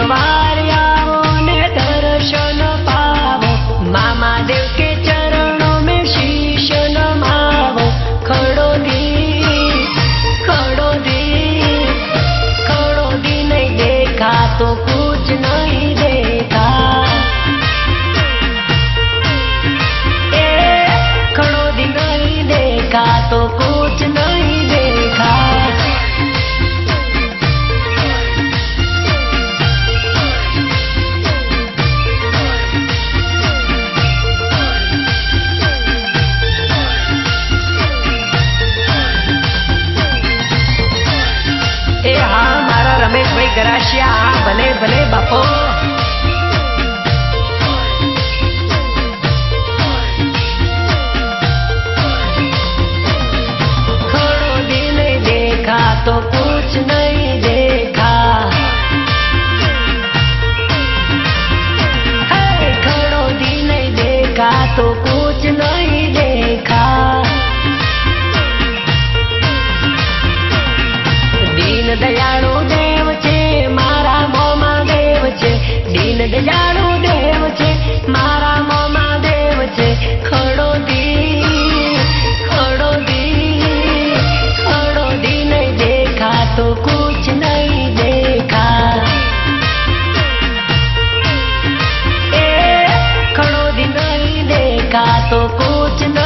સવારિયાઓ ને દર્શન પાવો. મામા દેવ કે ચરણો મે શીશ નમાવો ખડો દી ખડો દી ખડો દી નહીં દેખા તો કુછ નહીં દેખા. એ ખડો દી નહીં દેખા તો કુછ રમેશભાઈ ગરાશિયા હા ભલે ભલે બાપો ખડો દી નહીં દેખા તો દેખા તો કુછ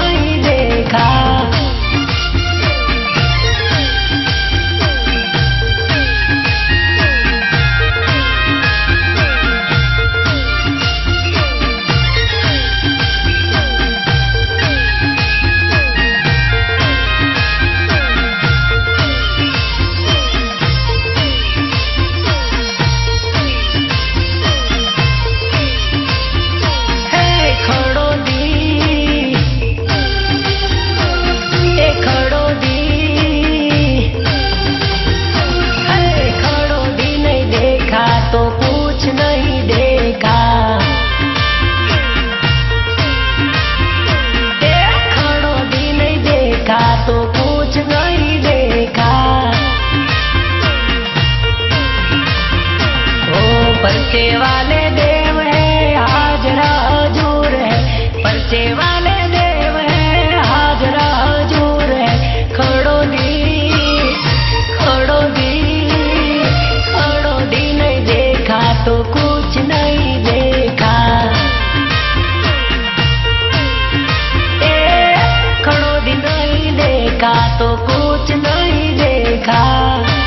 पर्चे वाले देव है हाजरा हजूर है पर्चे वाले